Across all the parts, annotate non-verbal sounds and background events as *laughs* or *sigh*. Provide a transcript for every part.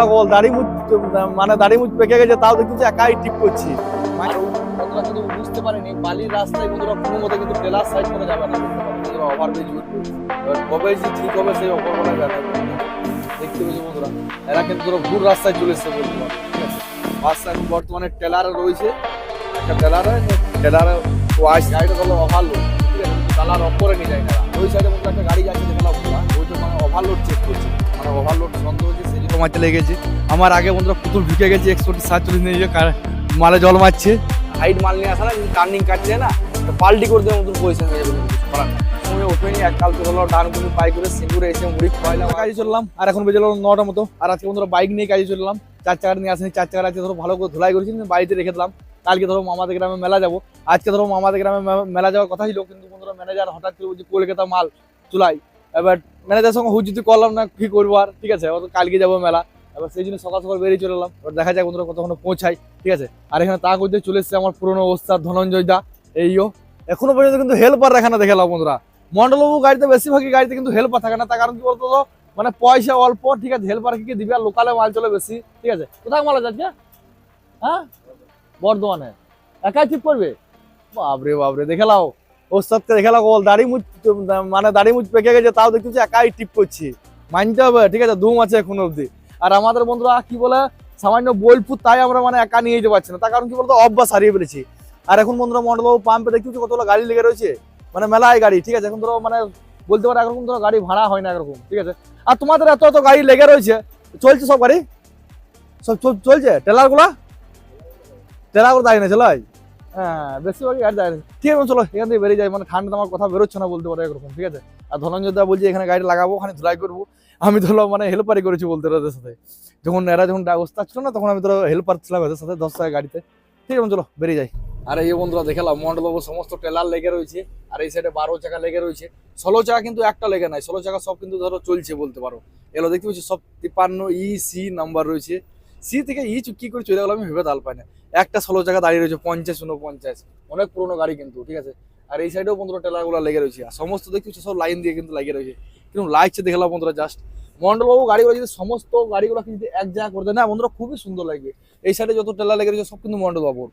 লাগো বল দাড়ি মুখ মানে দাড়ি মুখ পেকে গেছে, তাও দেখছি একাই টিপ করছি। কিন্তু বুঝতে বালির রাস্তায় কিন্তু সাইড যাবে না। কবে যে ঠিক যাবে। দেখতে এরা কিন্তু ভুল রাস্তায় ঠিক বর্তমানে টেলার রয়েছে। একটা ওয়াইস গাড়িটা হলো ওভারলোড ঠিক আছে? অপরে নিয়ে যায় না ওই সাইডে মধ্যে একটা গাড়ি যাচ্ছে ওইটা মানে ওভারলোড চেক করছে। মানে লেগেছে আমার আগে বন্ধুরা পুতুল ঢুকে গেছে একশো সাতচল্লিশ নিয়ে মালে জল মারছে। হাইট মাল নিয়ে আসা না টার্নিং কাটছে না। পাল্টি করে দেওয়ার মতন পয়সা হয়ে যাবে হলো পাই করে চললাম, আর এখন মতো। আর আজকে বন্ধুরা বাইক কাজে চললাম। চার নিয়ে আসেনি, চার চাকার আছে, ধরো ভালো করে ধুলাই করেছি বাড়িতে রেখে দিলাম। কালকে ধরো মামাদের গ্রামে মেলা যাব। আজকে ধরো মামাদের গ্রামে মেলা যাওয়ার কথা ছিল কিন্তু বন্ধুরা ম্যানেজার হঠাৎ করে বলছে, কলকাতা মাল, চুলাই। এবার ম্যানেজারের সঙ্গে হুজুতি করলাম না, কি করব আর? ঠিক আছে এবার কালকে যাব মেলা। এবার সেই জন্য সকাল সকাল বেরিয়ে চলে এলাম। এবার দেখা যাক বন্ধুরা কতক্ষণ পৌঁছাই ঠিক আছে? আর এখানে তা করতে চলে এসেছে আমার পুরনো অবস্থা ধনঞ্জয় দা, এইও। এখনও পর্যন্ত কিন্তু হেল্পার রাখা না দেখে এলাম বন্ধুরা। মন্ডলবাবু গাড়িতে বেশিরভাগই গাড়িতে কিন্তু হেল্পার থাকে না, তার কারণ কি বলতো মানে পয়সা অল্প, ঠিক আছে? হেল্পার কি দিবে আর লোকালে মাল চলে বেশি, ঠিক আছে? কোথায় মাল যাচ্ছে হ্যাঁ? বর্ধমানে। একাই ঠিক করবে? বাবরে বাবরে দেখে লাও। ওস্তাদকে দেখে বল দাড়ি মুচ মানে দাড়ি মুচ পেকে গেছে, তাও দেখতেছি একাই টিপ করছি। মানতে হবে, ঠিক আছে? ধুম আছে এখন অবধি। আর আমাদের বন্ধুরা কি বলে, সামান্য বোলপুর, তাই আমরা মানে একা নিয়ে যেতে পারছি না। তার কারণ কি বলতো, অভ্যাস হারিয়ে ফেলেছি। আর এখন বন্ধুরা মন্ডলবাবু পাম্পে দেখতেছি কতগুলো গাড়ি লেগে রয়েছে। মানে মেলায় গাড়ি, ঠিক আছে? এখন ধরো মানে বলতে পারো একরকম ধরো গাড়ি ভাড়া হয় না এরকম, ঠিক আছে? আর তোমাদের এত এত গাড়ি লেগে রয়েছে, চলছে সব গাড়ি? সব চল- চলছে? টেলারগুলা? টেলারগুলো দাঁড়িয়ে না চলো হ্যাঁ বেশিরভাগই গাড়ি দাঁড়িয়ে ঠিক আছে, চলো, এখান থেকে বেরিয়ে যাই। মানে ঠান্ডা আমার কথা বেরোচ্ছে না বলতে পারো এরকম, ঠিক আছে? আর ধনঞ্জয় বলছে, এখানে গাড়ি লাগাবো, ওখানে ধুলাই করব। আমি ধরো মানে হেল্পারই করেছি বলতে ওদের সাথে। যখন এরা যখন ওস্তাদ ছিল না, তখন আমি ধরো হেল্পার ছিলাম ওদের সাথে দশ টাকা গাড়িতে। ঠিক আছে, চলো, বেরিয়ে যাই। আর, এই বন্ধুরা দেখালাম মন্ডলবাবু সমস্ত টেলার লেগে রয়েছে, আর এই সাইডে বারো চাকা লেগে রয়েছে। ষোলো চাকা কিন্তু একটা লেগে নাই, ষোলো চাকা সব কিন্তু ধরো চলছে বলতে পারো। এগুলো দেখতে পাচ্ছি, সব তিপ্পান্ন ই, সি নাম্বার রয়েছে। সি থেকে ই কি করে চলে গেলো আমি ভেবে তাল পাই না। একটা ষোলো জায়গা দাঁড়িয়ে রয়েছে, পঞ্চাশ উনপঞ্চাশ অনেক পুরোনো গাড়ি কিন্তু, ঠিক আছে? আর এই সাইডেও বন্ধুরা টেলারগুলো লেগে রয়েছে। আর সমস্ত দেখতে পাচ্ছি সব লাইন দিয়ে কিন্তু লাগিয়ে রয়েছে। কিন্তু লাগছে দেখলাম বন্ধুরা জাস্ট মন্ডলবাবু গাড়িগুলো যদি সমস্ত গাড়িগুলো কিন্তু এক জায়গা করে দেয়, না বন্ধুরা খুবই সুন্দর লাগবে। এই সাইডে যত টেলার লেগে রয়েছে, সব কিন্তু মন্ডলবাবুর।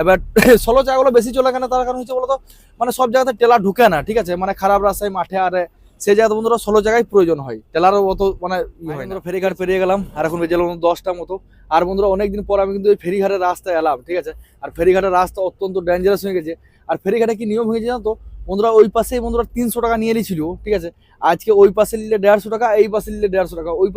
এবার *coughs* ষোলো চাকাগুলো বেশি চলে কেন? তার কারণ হচ্ছে বলতো মানে সব জায়গাতে টেলার ঢুকে না, ঠিক আছে? মানে খারাপ রাস্তায় মাঠে আরে সেই জায়গাতে বন্ধুরা ষোলো জায়গায় প্রয়োজন হয়। টেলারও অত মানে ফেরিঘাট পেরিয়ে গেলাম, আর এখন বেজে দশটা মতো। আর বন্ধুরা অনেকদিন পর আমি কিন্তু এই ফেরিঘাটের রাস্তায় এলাম, ঠিক আছে? আর ফেরিঘাটের রাস্তা অত্যন্ত ডেঞ্জারাস হয়ে গেছে। আর ফেরিঘাটে কি নিয়ম হয়েছে জানো তো? বন্ধুরা ওই পাশেই বন্ধুরা তিনশো টাকা নিয়ে নিয়েছিল ঠিক আছে? আজকে ওই পাশে নিলে দেড়শো টাকা, এই পাশে নিলে দেড়শো টাকা। ওই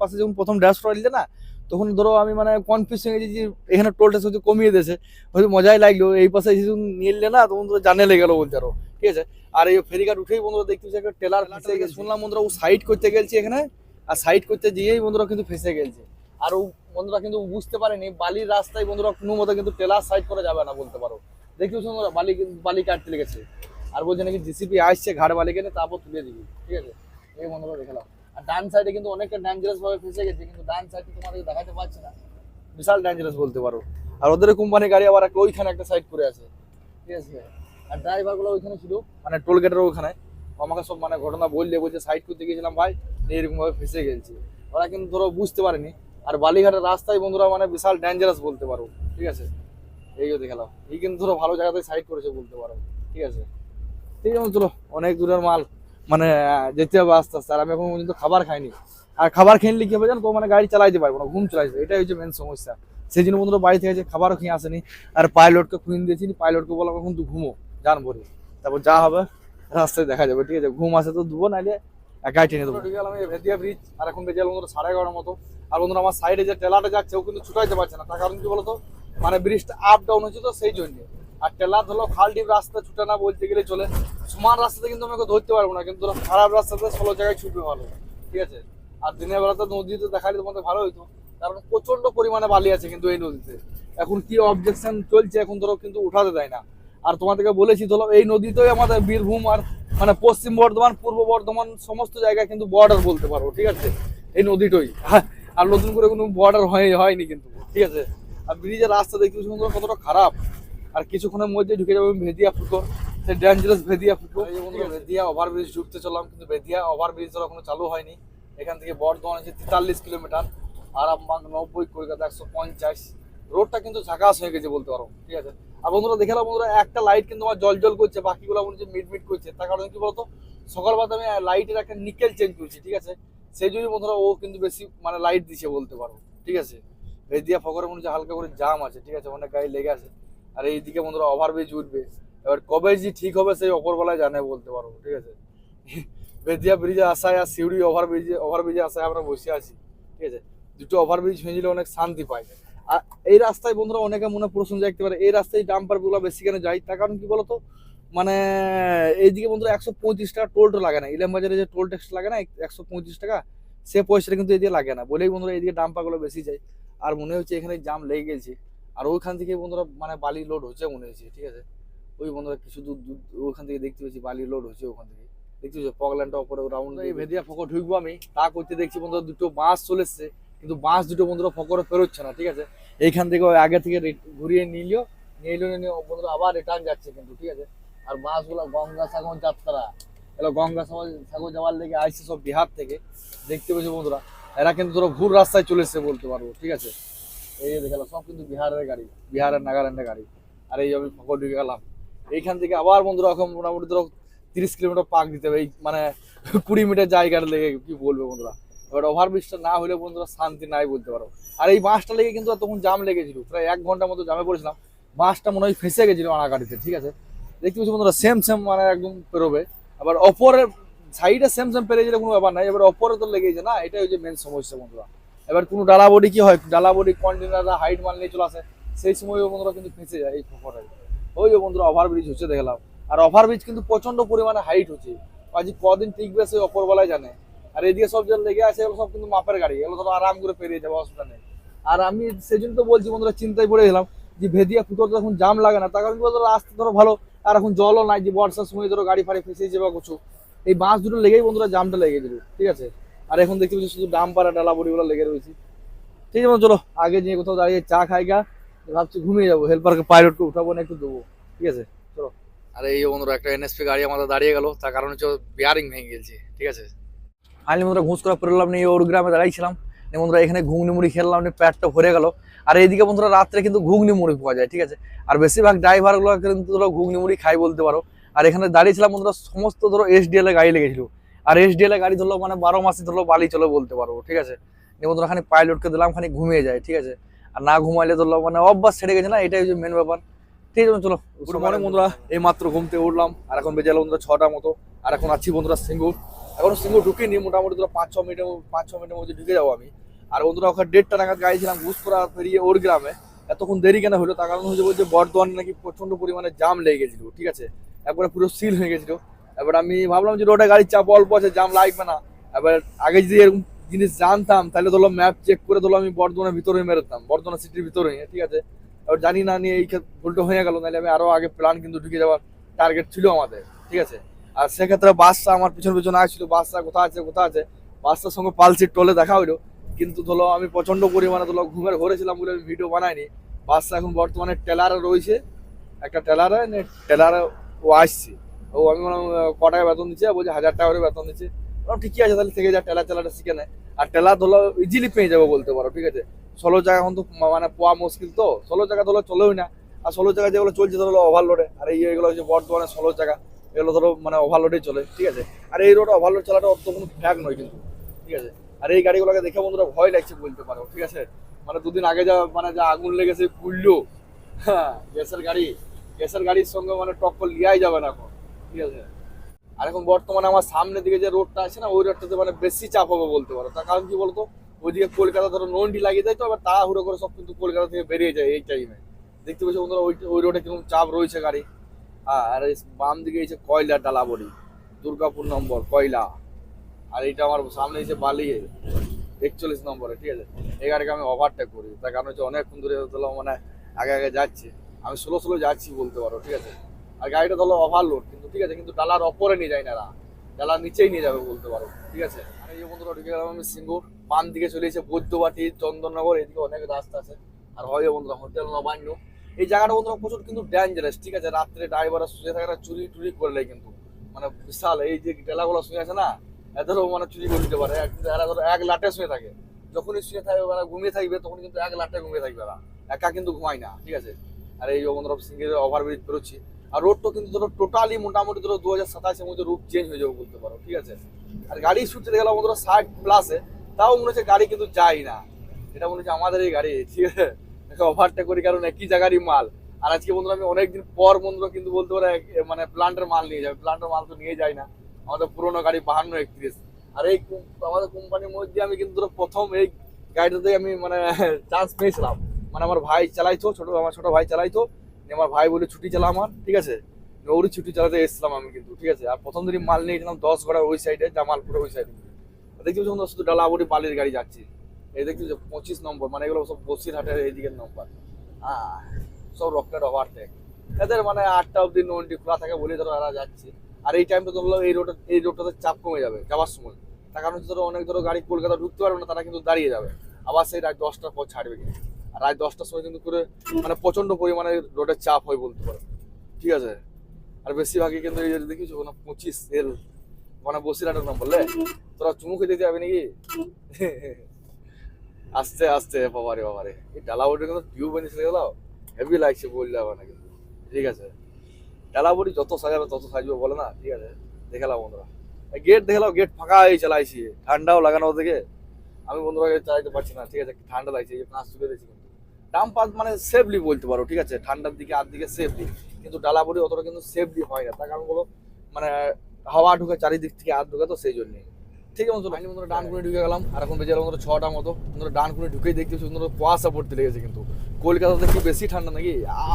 পাশে যখন প্রথম দেড়শো টাকা নিলে না, তখন ধরো আমি মানে কনফিউজ হয়ে গেছি যে এখানে টোল ট্যাক্স হচ্ছে কমিয়ে দিয়েছে। হয়তো মজাই লাগল, এই পাশে যখন নিয়ে নিলে না, তখন ধরো জানে লেগে গেলো বলতে আরও। ঠিক আছে? আর এই ফেরিঘাট উঠেই বন্ধুরা দেখতে পাচ্ছি একটা টেলার ফেসে গেছে। শুনলাম বন্ধুরা ও সাইড করতে গেছে এখানে আর সাইড করতে গিয়েই বন্ধুরা কিন্তু ফেসে গেলছে। আর ও বন্ধুরা কিন্তু বুঝতে পারেনি বালির রাস্তায় বন্ধুরা কোনো মতো কিন্তু টেলার সাইড করা যাবে না বলতে পারো। দেখি বন্ধুরা বালি বালি কাটতে লেগেছে। আর বলছে নাকি জিসিপি আসছে ঘাট বালি কেনে তারপর তুলে দিবি। ঠিক আছে? এই বন্ধুরা দেখলাম আর ডান সাইডে কিন্তু অনেকটা ডেঞ্জারাস ভাবে ফেসে গেছে কিন্তু ডান সাইডে তোমাদের দেখাতে পারছি না। বিশাল ডেঞ্জারাস বলতে পারো। আর ওদের কোম্পানি গাড়ি আবার ওইখানে একটা সাইড করে আছে। ঠিক আছে? আর ড্রাইভারগুলো ওইখানে ছিল মানে টোল গেটের ওখানে। আমাকে সব মানে ঘটনা বললে, বলছে সাইড করতে গিয়েছিলাম ভাই এরকম ভাবে ফেসে গেছি। ওরা কিন্তু ধরো বুঝতে পারেনি। আর বালিঘাটের রাস্তায় বন্ধুরা মানে বিশাল ডেঞ্জারাস বলতে পারো, ঠিক আছে? এইও দেখালাম। এই কিন্তু ধরো ভালো জায়গাতে সাইড করেছে বলতে পারো, ঠিক আছে? ঠিক আছে চলো অনেক দূরের মাল মানে যেতে হবে আস্তে আস্তে। আর আমি এখন পর্যন্ত খাবার খাইনি। আর খাবার খেয়ে কি হবে জানো তো মানে গাড়ি চালাইতে পারব না, ঘুম চলাইছে এটাই হচ্ছে মেন সমস্যা। সেই জন্য বন্ধুরা বাড়ি থেকে খাবারও খেয়ে আসেনি। আর পাইলটকে খুঁজে দিয়েছি পাইলটকে বললাম, এখন তুই ঘুমো। জান বলি। তারপর যা হবে, রাস্তায় দেখা যাবে, ঠিক আছে? ঘুম আসে তো দুবো নাইলে একাই টেনে দেবো গেলাম এই ভেদিয়া ব্রিজ আর এখন বেজে বন্ধুরা সাড়ে এগারোর মতো। আর বন্ধুরা আমার সাইডে যে টেলাটা যাচ্ছে, ও কিন্তু ছুটাইতে পারছে না। তার কারণ কি বলতো? মানে ব্রিজটা আপ ডাউন হচ্ছে তো, সেই জন্য। আর টেলার ধরো খাল রাস্তা, ছুটে না বলতে গেলে চলে। সমান রাস্তাতে কিন্তু আমাকে ধরতে পারব না, কিন্তু খারাপ রাস্তাতে ষোলো জায়গায় ছুটবে ভালো, ঠিক আছে? আর দিনের বেলাতে নদীতে দেখালে তোমাদের ভালো হইতো। কারণ প্রচণ্ড পরিমাণে বালি আছে কিন্তু এই নদীতে। এখন কি অবজেকশন চলছে, এখন ধরো কিন্তু উঠাতে দেয় না। আর তোমাদেরকে বলেছি ধরো এই নদীতেই আমাদের বীরভূম আর মানে পশ্চিম বর্ধমান পূর্ব বর্ধমান সমস্ত জায়গায় কিন্তু বর্ডার বলতে পারব ঠিক আছে? এই নদীটাই। হ্যাঁ, আর নতুন করে কোনো বর্ডার হয় হয়নি কিন্তু ঠিক আছে? আর ব্রিজের রাস্তা দেখতে সুন্দর কতটা খারাপ। আর কিছুক্ষণের মধ্যে ঢুকে যাবে ভেদিয়া ফুটো সেই ডেঞ্জারাস ভেদিয়া ফুটো ভেদিয়া ওভার ব্রিজ ঢুকতে চললাম কিন্তু ভেদিয়া ওভার ব্রিজ ধরো এখনও চালু হয়নি। এখান থেকে বর্ধমান হচ্ছে তেতাল্লিশ কিলোমিটার আরামবাগ নব্বই কলকাতা একশো পঞ্চাশ। রোডটা কিন্তু ঝাঁকাস হয়ে গেছে বলতে পারো, ঠিক আছে? আর বন্ধুরা, দেখে নাও বন্ধুরা, একটা লাইট কিন্তু আমার জল জল করছে, বাকিগুলো মনে হচ্ছে মিট মিট করছে। তার কারণে কি বলতো? সকালবেলা আমি লাইটের একটা নিকেল চেঞ্জ করছি, ঠিক আছে? সেই জন্য বন্ধুরা ও কিন্তু বেশি মানে লাইট দিছে বলতে পারো, ঠিক আছে? ভেদিয়া ফকরে মনে হচ্ছে হালকা করে জাম আছে, ঠিক আছে? অনেক গাড়ি লেগে আছে। আর এইদিকে বন্ধুরা ওভারব্রিজ উঠবে। এবার কবে যে ঠিক হবে সেই অপরবেলায় জানে বলতে পারব ঠিক আছে? বেদিয়া ব্রিজে আসায় আর সিউড়ি ওভারব্রিজে ওভারব্রিজে আসায় আমরা বসে আছি, ঠিক আছে? দুটো ওভারব্রিজ হয়ে অনেক শান্তি পাই এই রাস্তায় বন্ধুরা অনেকে মনে প্রশ্ন দেখতে পারে এই রাস্তায় ডাম্পারগুলো বেশি কেন যায় তার কারণ কি বলতো? মানে এইদিকে বন্ধুরা একশো পঁয়ত্রিশ টাকা টোল লাগে না। ইলাম বাজারে যে টোল ট্যাক্স লাগে না একশো পঁয়ত্রিশ টাকা সে পয়সাটা কিন্তু এদিকে লাগে না। বলেই বন্ধুরা এইদিকে ডাম্পারগুলো বেশি যায়। আর মনে হচ্ছে এখানে জাম লেগে গেছে। আর ওইখান থেকে বন্ধুরা মানে বালি লোড হচ্ছে মনে হচ্ছে ঠিক আছে? ওই বন্ধুরা কিছু দূর দূর ওইখান থেকে দেখতে পেয়েছি বালি লোড হচ্ছে ওখান থেকে। দেখতে পেয়েছি? পগল্যান্ডটা ওপরে রাউন্ড এই ভেদিয়া ফকর ঢুকবো আমি। তা করতে দেখছি বন্ধুরা দুটো বাস চলে এসছে। কিন্তু বাস দুটো বন্ধুরা ফকরে ফেরোচ্ছে না, ঠিক আছে? এইখান থেকে আগে থেকে ঘুরিয়ে নিলিও এলো নিয়ে বন্ধুরা আবার রিটার্ন যাচ্ছে কিন্তু, ঠিক আছে? আর বাসগুলো গঙ্গা সাগর যাত্রা এগুলো গঙ্গা সাগর যাওয়ার লেগে আসছে সব বিহার থেকে, দেখতে পেয়েছি বন্ধুরা? এরা কিন্তু ধরো ভুল রাস্তায় চলে এসছে বলতে পারব, ঠিক আছে? এই যে সব কিন্তু বিহারের গাড়ি, বিহারের নাগাল্যান্ডের গাড়ি। আর এই আমি ফকর ঢুকে গেলাম। এইখান থেকে আবার বন্ধুরা এখন মোটামুটি ধরো তিরিশ কিলোমিটার পাক দিতে হবে, এই মানে কুড়ি মিটার জায়গাটা লেগে কি বলবে বন্ধুরা? এবার ওভারব্রিজটা না হলে বন্ধুরা শান্তি নাই বলতে পারো। আর এই বাসটা লেগে কিন্তু তখন জাম লেগেছিল। প্রায় এক ঘণ্টার মতো জামে পড়েছিলাম। বাসটা মনে হয় ফেসে গেছিল আনা গাড়িতে ঠিক আছে? দেখতে পাচ্ছি বন্ধুরা সেম সেম মানে একদম পেরোবে আবার অপরের সাইডে সেম সেম পেরে গেলে কোনো ব্যাপার নাই। এবার অপরে তো লেগেছে না, এটাই হচ্ছে মেন সমস্যা বন্ধুরা। এবার কোনো ডালা বডি কি হয়? ডালা বডি কন্টেনাররা হাইট মাল নিয়ে চলে আসে। সেই সময় বন্ধুরা কিন্তু ফেঁসে যায় এই ফোকরে ওই যে বন্ধুরা ওভারব্রিজ হচ্ছে, দেখলাম। আর ওভারব্রিজ কিন্তু প্রচণ্ড পরিমাণে হাইট হচ্ছে। আজ কদিন টিকবে সেই অপরবেলায় জানে। আর এদিকে সব যেন লেগে আছে, এগুলো সব কিন্তু মাপের গাড়ি, এগুলো ধরো আরাম করে পেরিয়ে যাবে অসুবিধা নেই আর আমি সেজন্য তো বলছি বন্ধুরা, চিন্তায় পড়ে গেলাম যে ভেদিয়া ফুটোতে এখন জাম লাগে না, তার কারণ বলতো, রাস্তা ধরো ভালো, আর এখন জলও নাই, যে বর্ষার সময় ধরো গাড়ি ফাড়ি ফেসে যাবে কিছু। এই বাঁশ দুটো লেগেই বন্ধুরা জামটা লেগে দিল ঠিক আছে? আর এখন দেখতে পাচ্ছি শুধু ডাম পাড়া ডালা বড়িগুলো লেগে রয়েছে। ঠিক আছে চলো, আগে নিয়ে কোথাও দাঁড়িয়ে চা খাই গা, ভাবছি ঘুমিয়ে যাব হেল্পারকে পাইলটকে উঠাবো না একটু দেবো, ঠিক আছে? চলো। আর এই বন্ধুরা, একটা এনএসপি গাড়ি আমাদের দাঁড়িয়ে গেল, তার কারণ হচ্ছে বিয়ারিং ভেঙে গেছে, ঠিক আছে? ফাইনালি বন্ধুরা ঘুষ করে পড়লাম নিয়ে ওর গ্রামে দাঁড়াইছিলাম। বন্ধুরা এখানে ঘুগনি মুড়ি খেললাম নিয়ে পেটটা ভরে গেল। আর এইদিকে বন্ধুরা রাত্রে কিন্তু ঘুগনি মুড়ি পাওয়া যায়, ঠিক আছে? আর বেশিরভাগ ড্রাইভারগুলো কিন্তু ধরো ঘুগনি মুড়ি খাই বলতে পারো। আর এখানে দাঁড়িয়েছিলাম বন্ধুরা সমস্ত ধরো এসডিএল গাড়ি লেগেছিল। আর এসডিএল গাড়ি ধরলো মানে বারো মাসে ধরলো বালি চলে বলতে পারব ঠিক আছে? বন্ধুরা খানি পাইলটকে দিলাম খানি ঘুমিয়ে যায়, ঠিক আছে? আর না ঘুমাইলে ধরলো মানে অভ্যাস ছেড়ে গেছে না, এটাই মেন ব্যাপার। ঠিক আছে চলো মর্নিং বন্ধুরা, এই মাত্র ঘুম থেকে উঠলাম, আর এখন বেজে বন্ধুরা ছটা মতো। আর এখন আছি বন্ধুরা সিঙ্গুর। এখন সিঙ্গুর ঢুকিনি, মোটামুটি ধরো পাঁচ, ছ মিনিটের পাঁচ, ছ মিনিটের মধ্যে ঢুকে যাব আমি। আর বন্ধুরা, ওখানে দেড়টা নাগাদ গাড়ি ছিলাম ঘুষপুরা পেরিয়ে ওর গ্রামে। এতক্ষণ দেরি কেন হলো? তার কারণ হচ্ছে বলছে, বর্ধমান নাকি প্রচণ্ড পরিমাণে জাম লেগে গেছিল, ঠিক আছে? একবারে পুরো সিল হয়ে গেছিল। এবার আমি ভাবলাম যে রোডে গাড়ির চাপ, অল্প আছে জাম লাগবে না। এবার আগে যদি এরকম জিনিস জানতাম, তাহলে ধরো ম্যাপ চেক করে ধরো আমি বর্ধমানের ভিতরে মেরেতাম, বর্ধমান সিটির ভিতরে, ঠিক আছে? এবার জানি না, নিয়ে এই ভুলটা হয়ে গেল, নাহলে আমি আরও আগে প্ল্যান কিন্তু ঢুকে যাওয়ার টার্গেট ছিল আমাদের, ঠিক আছে? আর সেক্ষেত্রে বাসটা আমার পিছন পিছন আসছিল, বাসটা কোথা আছে কোথা আছে? বাসটার সঙ্গে পালসির টোলে দেখা হইল। কিন্তু ধরো আমি প্রচণ্ড পরিমাণে ধরো ঘুমের ঘরে ছিলাম বলে আমি ভিডিও বানাইনি। বাসটা এখন বর্তমানে টেলারে রয়েছে। একটা টেলারে টেলারে ও আসছে। ও আমি বললাম ক টাকা বেতন দিচ্ছে? বলছে, হাজার টাকা করে বেতন দিচ্ছে। বললাম, ঠিকই আছে, তাহলে থেকে যা টেলার টেলারটা শিখে নেয় আর টেলার ধরো ইজিলি পেয়ে যাব বলতে পারো, ঠিক আছে? ষোলো জায়গা এখন তো মানে পাওয়া মুশকিল তো। ষোলো জায়গা ধরো চলেও না। আর ষোলো জায়গা যেগুলো চলছে ধরো ওভারলোডে আর এই এগুলো হচ্ছে বর্তমানে ষোলো জায়গা। এগুলো ধরো মানে ওভারলোডে চলে, ঠিক আছে? আর এই রোড ওভারলোড চালাটা অত কোনো ফ্যাক নয় কিন্তু, ঠিক আছে? আর এই গাড়িগুলোকে দেখে বন্ধুরা ভয় লাগছে বলতে পারো, ঠিক আছে? মানে দুদিন আগে যা মানে যা আগুন লেগেছে, পুড়লো হ্যাঁ গ্যাসের গাড়ি, গ্যাসের গাড়ির সঙ্গে মানে টক্কর লিয়াই যাবে না এখন, ঠিক আছে? আর এখন বর্তমানে আমার সামনের দিকে যে রোডটা আছে না, ওই রোডটাতে মানে বেশি চাপ হবে বলতে পারো। তার কারণ কি বলতো? ওইদিকে কলকাতা ধরো নন্ডি লাগিয়ে দেয় তো, আবার তাড়াহুড়ো করে সব কিন্তু কলকাতা থেকে বেরিয়ে যায় এই টাইমে দেখতে পাচ্ছি বন্ধুরা, ওই ওই রোডে কীরকম চাপ রয়েছে গাড়ি। আর এই বাম দিকে এসে কয়লা ডালাবড়ি দুর্গাপুর নম্বর, কয়লা। আর এটা আমার সামনে এসে বালি। একচল্লিশ নম্বরে, ঠিক আছে? এই গাড়িকে আমি ওভারটেক করি। তার কারণ হচ্ছে অনেকক্ষণ ধরে ধরো মানে আগে আগে যাচ্ছে। আমি স্লো স্লো যাচ্ছি বলতে পারো, ঠিক আছে? আর গাড়িটা ধরো ওভারলোড কিন্তু ঠিক আছে, কিন্তু ডালার ওপরে নিয়ে যায় না ডালার নিচেই নিয়ে যাবে বলতে পারো, ঠিক আছে? আর এই বন্ধুরা, ঢুকে গেলাম আমি সিঙ্গুর। বাম দিকে চলে এসে বৈদ্যবাটি, চন্দননগর, এদিকে অনেক রাস্তা আছে। আর হয় বন্ধুরা, হোটেল নবান্ন। এই জায়গাটা বন্ধুরা প্রচুর কিন্তু ডেঞ্জারাস ঠিক আছে? রাত্রে ড্রাইভাররা শুয়ে থাকে না, চুরি টুরি করলে কিন্তু। মানে বিশাল, এই যে ডেলাগুলো শুয়ে আছে না, এদেরও মানে চুরি করে দিতে পারে। এরা ধরো এক লাটে শুয়ে থাকে। যখনই শুয়ে থাকবে মানে ঘুমিয়ে থাকবে তখন কিন্তু এক লাটে ঘুমিয়ে থাকবে না একা কিন্তু ঘুমায় না, ঠিক আছে? আর এই বন্ধুরা সিঙ্গের ওভারব্রিজ বেরোচ্ছি। আর রোডটা কিন্তু ধরো টোটালি মোটামুটি ধরো দু হাজার সাতাশের মধ্যে রূপ চেঞ্জ হয়ে যাবে বলতে পারো, ঠিক আছে? আর গাড়ি ছুটতে গেলাম বন্ধুরা ষাট প্লাসে তাও মনে হচ্ছে গাড়ি কিন্তু যায় না। এটা মনে হচ্ছে আমাদের এই গাড়ি, ঠিক আছে? ওভারটেক করি কারণ একই জায়গারই মাল। আর আজকে বন্ধুরা, আমি অনেকদিন পর বন্ধুরা কিন্তু বলতে পারে মানে প্লান্টের মাল নিয়ে যাবে। প্লান্টের মাল তো নিয়ে যায় না। আমাদের পুরোনো গাড়ি বাহান্ন একত্রিশ আর এই আমাদের কোম্পানির মধ্যে আমি কিন্তু প্রথম এই গাড়িটাতে আমি মানে *laughs* চান্স পেয়েছিলাম। মানে আমার ভাই চালাইতো, ছোট, আমার ছোট ভাই চালাইতো। আমার ভাই বলে ছুটি চালা আমার, ঠিক আছে? ওরই ছুটি চালাতে এসেছিলাম আমি কিন্তু, ঠিক আছে? আর প্রথম দিনই মাল নিয়েছিলাম দশ ঘোড়া ওই সাইডে জামালপুরে ওই সাইডে দেখছি শুধু ডালাবুড়ি বালির গাড়ি যাচ্ছে। এই দেখছি যে পঁচিশ নম্বর মানে এগুলো সব বসিরহাটের এইদিকের নম্বর আহ, সব রকেট ওভারটেক এদের মানে আটটা অব্দি নন্টি খোলা থাকে বলে ধরো এরা যাচ্ছে। আর এই টাইমটা ধরো এই রোড এই রোডটাতে চাপ কমে যাবে যাওয়ার সময়। তার কারণ হচ্ছে ধরো অনেক ধরো গাড়ি কলকাতা ঢুকতে পারবে না তারা কিন্তু দাঁড়িয়ে যাবে। আবার সেই রাত দশটার পর ছাড়বে কিন্তু। আর রাত দশটার সময় কিন্তু করে মানে প্রচণ্ড পরিমাণে রোডের চাপ হয় বলতে পারো। ঠিক আছে? আর বেশিরভাগই কিন্তু এই দেখিস ওখানে পঁচিশ এল মানে বসিরহাটের নাম বললে তোরা চুমু খেতে যাবে নাকি? আস্তে আস্তে, বাবারে বাবারে। এই ডালাবড়ি কিন্তু টিউব এনেছিল গেল হেভি লাগছে বললে হবে না কিন্তু ঠিক আছে। ডালাবড়ি যত সাজাবে তত সাজবে, বলে না? ঠিক আছে। দেখালাম বন্ধুরা। গেট দেখালাম গেট ফাঁকা হয়ে চালাইছি। ঠান্ডাও লাগানো ওদিকে। আমি বন্ধুরা চালাইতে পারছি না, ঠিক আছে। ঠান্ডা লাগছে, এই কাঁচ দিয়েছি কিন্তু। ডাম পাত মানে সেফলি বলতে পারো, ঠিক আছে। ঠান্ডার দিকে, আর দিকে সেফলি কিন্তু ডালাবড়ি অতটা কিন্তু সেফলি হয় না। তার কারণ হলো মানে হাওয়া ঢুকে চারিদিক থেকে আর ঢুকে তো সেই জন্যই। ঠিক আছে বন্ধু বন্ধুরা ডান কুড়ি ঢুকে গেলাম, আর এখন বেজে গেল বন্ধুরা ছটা মতো। বন্ধুরা ডান কুড়ি ঢুকেই দেখতেছি বন্ধুরা কুয়াশা পড়তে লেগেছে কিন্তু। কলকাতাতে কি বেশি ঠান্ডা নাকি?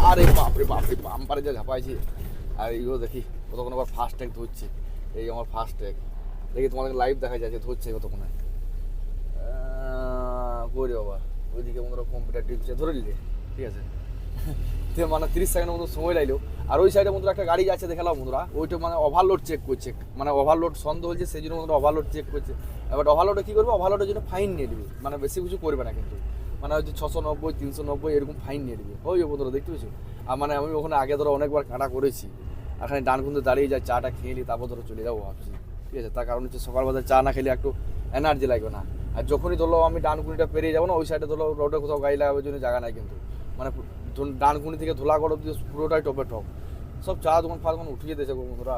আরে বাপরে বাপরে বাম্পারে যা ঝাপাইছি। আর এইগুলো দেখি, কতক্ষণ আবার ফার্স্ট ট্যাগ ধরছে। এই আমার ফার্স্ট ট্যাগ দেখি তোমাদের লাইভ দেখা যাচ্ছে, ধরছে কতক্ষণে। করি বাবা? ওইদিকে বন্ধুরা কম্পিউটার টিপছে, ধরে নিলে। ঠিক আছে। মানে তিরিশ সেকেন্ডের মতো সময় লাগল। আর ওই সাইডে বন্ধুরা একটা গাড়ি যাচ্ছে দেখালাম বন্ধুরা, ওইটা মানে ওভারলোড চেক করছে। মানে ওভারলোড সন্দেহ হচ্ছে সেই জন্য বন্ধুরা ওভারলোড চেক করছে। এবার ওভারলোডে কী করবে? ওভারলোডের জন্য ফাইন নিয়ে নেবে। মানে বেশি কিছু করবে না কিন্তু। মানে হচ্ছে ছশো নব্বই, তিনশো নব্বই এরকম ফাইন নিয়ে নেবে। ওই বন্ধুরা, দেখতে পেয়েছ? আর মানে আমি ওখানে আগে ধরো অনেকবার কাটা করেছি। এখানে ডান কুন্দে দাঁড়িয়ে যাই চাটা খেয়ে নিই তারপর ধরো চলে যাব ভাবছি। ঠিক আছে? তার কারণ হচ্ছে সকালবেলা চা না খেলে একটু এনার্জি লাগবে না। আর যখনই ধরো আমি ডানকুনিটা পেরিয়ে যাব না, ওই সাইডে ধরো রোডে কোথাও গাড়ি লাগাবার জন্য জায়গা নাই কিন্তু। মানে ডানকুনি থেকে ধুলাগড় অব্দি পুরোটাই টপে টপ। সব চা দোকান ফা দোকান উঠিয়ে দিয়েছে বন্ধুরা।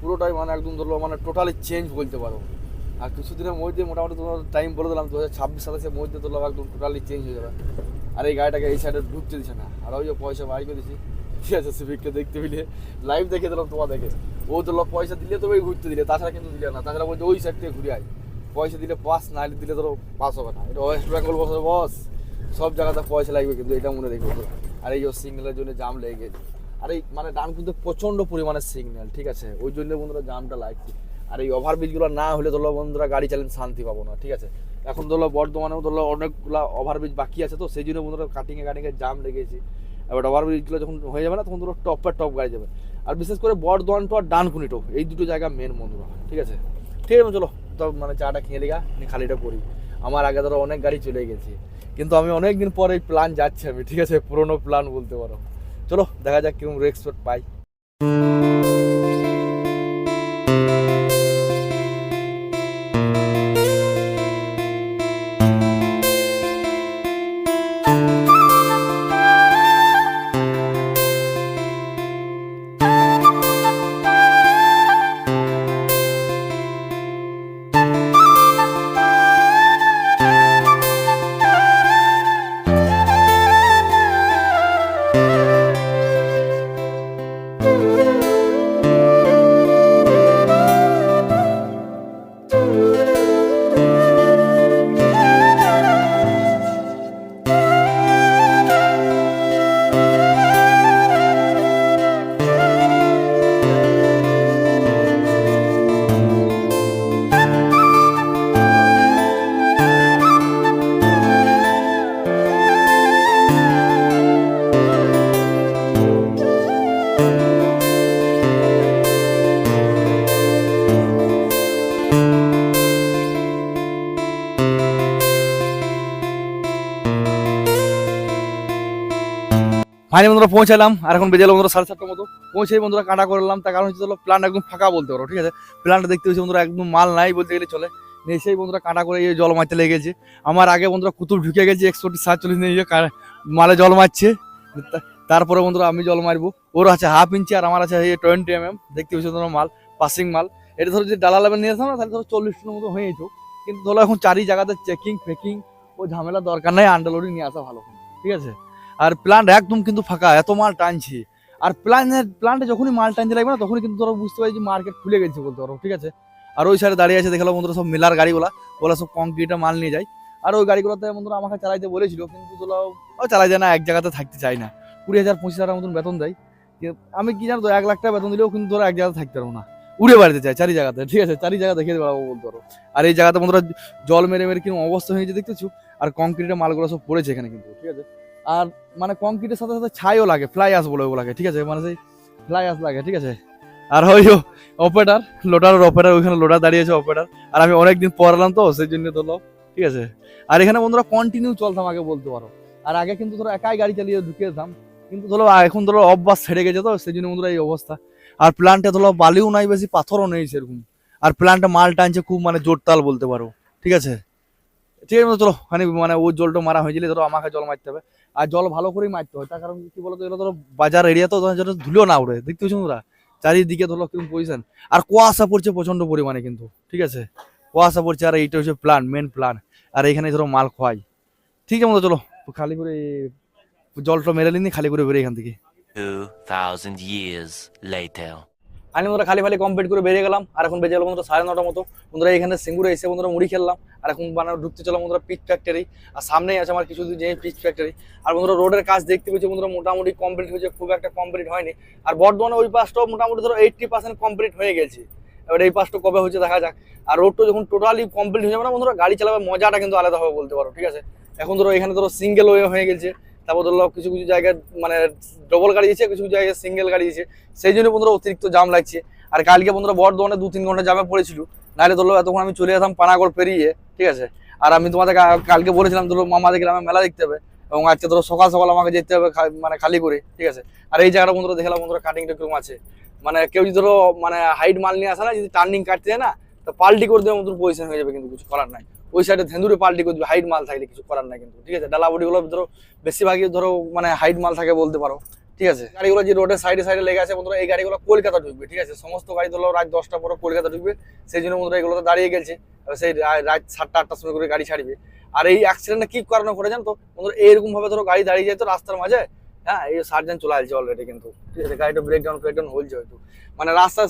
পুরোটাই মানে একদম ধরলো মানে টোটালি চেঞ্জ বলতে পারো। আর কিছুদিনের মধ্যে মোটামুটি তোমার টাইম বলে দিলাম দু হাজার ছাব্বিশ সাতাশের মধ্যে ধরলো একদম টোটালি চেঞ্জ হয়ে যাবে। আর এই গাড়িটাকে এই সাইডে ঢুকতে দিচ্ছে না। আর ওই যে পয়সা বাড়ি করে দিচ্ছি ঠিক আছে, সিভিককে দেখতে পেলে। লাইভ দেখে দিলাম তোমার দেখে। ও ধরলো পয়সা দিলে তবে ঘুরতে দিলে, তাছাড়া কিন্তু দিলে না। তাছাড়া বলছে ওই সাইড থেকে ঘুরে আয়। পয়সা দিলে পাস, না দিলে ধরো পাস হবে না। এটা ওয়েস্ট বেঙ্গল বসে বস। সব জায়গাতে পয়সা লাগবে কিন্তু এটা মনে রেখে। আর এই সিগন্যালের জন্য জাম লেগে গেছে। আর এই মানে ডান কিন্তু প্রচণ্ড পরিমাণে সিগন্যাল, ঠিক আছে? ওই জন্য বন্ধুরা জামটা লাগছে। আর এই ওভারব্রিজগুলো না হলে ধরো বন্ধুরা গাড়ি চালান শান্তি পাবো না, ঠিক আছে? এখন ধরো বর্ধমানেও ধরো অনেকগুলো ওভারব্রিজ বাকি আছে, তো সেই জন্য বন্ধুরা কাটিংয়ে কাটিংয়ে জাম লেগেছে। এবার ওভারব্রিজগুলো যখন হয়ে যাবে না, তখন ধরো টপের টপ গাড়ি যাবে। আর বিশেষ করে বর্ধমান টু আর ডানকুনিটো এই দুটো জায়গা মেন বন্ধুরা, ঠিক আছে? ঠিক আছে চলো, তো মানে চাটা খেয়ে লিগা খালিটা করি। আমার আগে ধরো অনেক গাড়ি চলে গেছে। কিন্তু আমি অনেক দিন পর এই প্ল্যান যাচ্ছি আমি, ঠিক আছে? পুরোনো প্ল্যান বলতে পারো। চলো, দেখা যাক কেউ রেক্সপোর্ট পাই। ফাইনালি বন্ধুরা পৌঁছালাম, আর এখন বেজে বন্ধুরা সাড়ে সাতটার মতো। পৌঁছে বন্ধুরা কাটা করলাম তার কারণ হচ্ছে প্ল্যান একদম ফাঁকা বলতে পারো, ঠিক আছে? প্ল্যানটা দেখতে হচ্ছে বন্ধুরা একদম মাল নাই বলতে গেলে চলে। নিয়ে সেই বন্ধুরা কাঁটা করে জল মারতে লেগেছে। আমার আগে বন্ধুরা কুতুব ঢুকে গেছে একশোটি সাতচল্লিশ নিয়ে মালে জল মারছে। তারপরে বন্ধুরা আমি জল মারবো। ওর আছে হাফ ইঞ্চি আর আমার আছে এই টোয়েন্টি এম এম দেখতে পাচ্ছি তোমার মাল পাসিং মাল। এটা ধরো যদি ডালা লেভেল নিয়ে আসতাম না, তাহলে ধরো চল্লিশ টনের মতো হয়ে যেত। কিন্তু ধরো এখন চারি জায়গাতে চেকিং ফেকিং ও ঝামেলা দরকার নাই আন্ডারলোডিং নিয়ে আসা ভালো। ঠিক আছে? আর প্ল্যান্ট একদম কিন্তু ফাঁকা, এত মাল টানছি। আর প্ল্যান্টের প্ল্যান্টে যখনই মাল টানতে লাগবে না, তখনই কিন্তু ধরো বুঝতে পারি যে মার্কেট খুলে গেছে বলতে পারো, ঠিক আছে? আর ওই সাইডে দাঁড়িয়ে আছে দেখলাম বন্ধুরা সব মেলার গাড়িগুলা ওগুলা সব কংক্রিটের মাল নিয়ে যায়। আর ওই গাড়িগুলোতে বন্ধুরা আমাকে চালাইতে বলেছিল, কিন্তু ও চালাই যায় না, এক জায়গাতে থাকতে চাই না। কুড়ি হাজার, পঁচিশ হাজার মতন বেতন দেয়। আমি কি জানো এক লাখ টাকা বেতন দিলেও কিন্তু ধরো এক জায়গাতে থাকতে পারব না। উড়ে বাড়িতে চাই চারি জায়গাতে, ঠিক আছে? চারি জায়গা দেখিয়ে বেড়াবো বলতে পারো। আর এই জায়গাতে বন্ধুরা জল মেরে মেরে কীরকম অবস্থা হয়েছে দেখতেছো? আর কংক্রিটের মালগুলো সব পড়েছে এখানে কিন্তু, ঠিক আছে? আর মানে কংক্রিটের সাথে সাথে ছাইও লাগে ফ্লাই আস বলে ওগুলাকে, ঠিক আছে? মানে সেই ফ্লাই আস লাগে, ঠিক আছে? আর ওই অপারেটার লোটারের অপারেটার ওইখানে লোটার দাঁড়িয়েছে অপারেটার আর আমি অনেকদিন পর এলাম তো, সেই জন্য ধরলো ঠিক আছে? আর এখানে বন্ধুরা কন্টিনিউ চলতাম, আগে বলতে পারো। আর আগে কিন্তু ধরো একাই গাড়ি চালিয়ে ঢুকে যেতাম, কিন্তু ধরো এখন ধরো অভ্যাস ছেড়ে গেছে তো, সেই জন্য বন্ধুরা এই অবস্থা। আর প্ল্যান্টে ধরো বালিও নাই, বেশি পাথরও নেই সেরকম। আর প্ল্যান্টে মাল টানছে খুব মানে জোরতাল বলতে পারো, ঠিক আছে? ঠিক আছে চলো মানে ওই জলটা মারা হয়েছিল, ধরো আমাকে জল মারতে হবে। আর জল ভালো করেই মারতে হয়। তার কারণ কি বলতো ধরো বাজার এরিয়া তো যেন ধুলো না উড়ে দেখতে পাচ্ছ তোমরা? চারিদিকে ধরো কীরকম পজিশন আর কুয়াশা পড়ছে প্রচণ্ড পরিমাণে কিন্তু ঠিক আছে? কুয়াশা পড়ছে আর এইটা হচ্ছে প্ল্যান মেন প্ল্যান আর এখানে ধরো মাল খোয়াই। ঠিক আছে মতো চলো খালি করে জলটা মেরে নিন খালি করে বেরিয়ে এখান থেকে। 2,000 years later. আমি বন্ধুরা খালি খালি কমপ্লিট করে বেরিয়ে গেলাম, আর এখন বেজে গেল বন্ধুরা সাড়ে নটার মতো। বন্ধুরা এখানে সিঙ্গুরে এসে বন্ধুরা মুড়ি খেললাম, আর এখন মানে ঢুকতে চলো বন্ধুরা পিচ ফ্যাক্টরি আর সামনেই আছে আমার কিছু যে পিচ ফ্যাক্টরি আর বন্ধুরা রোডের কাজ দেখতে পেয়েছি বন্ধুরা, মোটামুটি কমপ্লিট হয়েছে, খুব একটা কমপ্লিট হয়নি। আর বর্ধমানে ওই পাশটাও মোটামুটি ধরো এইটটি পার্সেন্ট কমপ্লিট হয়ে গেছে। এবার এই পাশটা কবে হচ্ছে দেখা যাক। আর রোডটা যখন টোটালি কমপ্লিট হয়ে যাবে না বন্ধুরা, গাড়ি চালাবে, মজাটা কিন্তু আলাদা হবে বলতে পারো, ঠিক আছে? এখন ধরো এখানে ধরো সিঙ্গেল ওয়ে হয়ে গেছে। তারপর ধরো কিছু কিছু জায়গায় মানে ডবল গাড়ি দিয়েছে কিছু কিছু জায়গায় সিঙ্গেল গাড়ি দিয়েছে সেই জন্য বন্ধুরা অতিরিক্ত জাম লাগছে। আর কালকে বন্ধুরা বর্ধমানে দু তিন ঘণ্টা জামে পড়েছিল। নাহলে ধরো এতক্ষণ আমি চলে যেতাম পানাগড় পেরিয়ে, ঠিক আছে? আর আমি তোমাদের কালকে বলেছিলাম ধরো মামাদের গ্রামে মেলা দেখতে হবে এবং আজকে ধরো সকাল সকাল আমাকে যেতে হবে মানে খালি করে, ঠিক আছে? আর এই জায়গাটা বন্ধুরা দেখলাম বন্ধুরা কাটিংটা কীরকম আছে। মানে কেউ যদি ধরো মানে হাইট মাল নিয়ে আসে না, যদি টার্নিং কাটতে না, তো পাল্টি করে দেওয়ার মতন পজিশন হয়ে যাবে, কিন্তু কিছু করার নাই। ওই সাইডে ধেন্দুরে পাল্টি করে দিবে হাইট মাল থাকলে কিছু করার নাই কিন্তু, ঠিক আছে? ডালা বডিগুলো ধরো, বেশিরভাগই ধরো মানে হাইট মাল থাকে বলতে পারো, ঠিক আছে? গাড়িগুলো যে রোডের সাইডে সাইডে লেগে আছে বন্ধুরা, এই গাড়িগুলো কলকাতা ঢুকবে, ঠিক আছে? সমস্ত গাড়ি ধরো, রাত দশটা পরে কলকাতা ঢুকবে, সেই জন্য বন্ধুরা এগুলো দাঁড়িয়ে গেছে সেই রাত সাতটা, আটটার সময় করে গাড়ি ছাড়বে। আর এই অ্যাক্সিডেন্টটা কি কারণে করে জানো তো? বন্ধুরা এইরকম ভাবে ধরো গাড়ি দাঁড়িয়ে যায় তো রাস্তার মাঝে হ্যাঁ এই সার্জেন চলে আসছে অলরেডি কিন্তু। ঠিক আছে, গাড়িটা ব্রেকডাউন ব্রেকডাউন হয়েছে হয়তো। মানে রাস্তা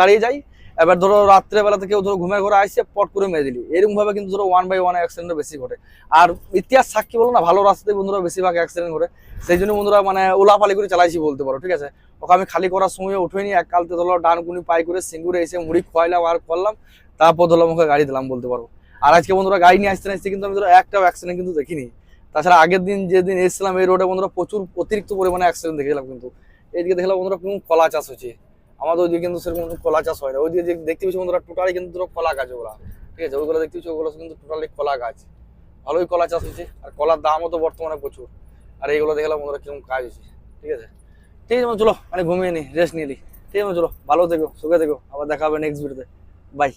দাঁড়িয়ে যাই, এবার ধরো রাত্রে বেলাতে কেউ ধরো ঘুমের ঘরে আসছে, পট করে মেরে দিলি। এরকম ভাবে কিন্তু ধরো ওয়ান বাই ওয়ান অ্যাক্সিডেন্ট বেশি ঘটে। আর ইতিহাস সাক্ষী বলো না, ভালো রাস্তায় বন্ধুরা বেশিরভাগ অ্যাক্সিডেন্ট ঘটে। সেই জন্য বন্ধুরা মানে ওলাপালি করে চালাইছি বলতে পারো, ঠিক আছে? ওকে আমি খালি করার সময় উঠেনি এক কালতে ধরো ডানকুনি পাই করে সিঙ্গুরে এসে মুড়ি খোয়াইলাম, আর করলাম, তারপর ধরো ওকে গাড়ি দিলাম বলতে পারব আর আজকে বন্ধুরা গাড়ি নিয়ে আসতে না আসতে কিন্তু আমি ধরো একটাও অ্যাক্সিডেন্ট কিন্তু দেখিনি। তাছাড়া আগের দিন যেদিন এসেছিলাম এই রোডে বন্ধুরা প্রচুর অতিরিক্ত পরিমাণে অ্যাক্সিডেন্ট দেখেছিলাম কিন্তু। এইদিকে দেখলাম বন্ধুরা কোনো কলা চাষ হচ্ছে। আমাদের ওইদিকে কিন্তু সেরকম কলা চাষ হয় না। ওইদিকে যে দেখতে পাচ্ছি বন্ধুরা টোটালি কিন্তু ধরো কলা গাছ ওগুলা। ঠিক আছে? ওইগুলো দেখতে পাচ্ছি, ওগুলো কিন্তু টোটালি কলা গাছ। ভালোই কলা চাষ হচ্ছে। আর কলার দামও তো বর্তমানে প্রচুর। আর এইগুলো দেখলাম বন্ধুরা কীরকম কাজ হচ্ছে। ঠিক আছে? ঠিক আছে চলো মানে ঘুমিয়ে নি রেস্ট নিয়ে নি। ঠিক আছে চলো, ভালো থেকো, সুখে থেকো। আবার দেখা হবে নেক্সট ভিডিওতে বাই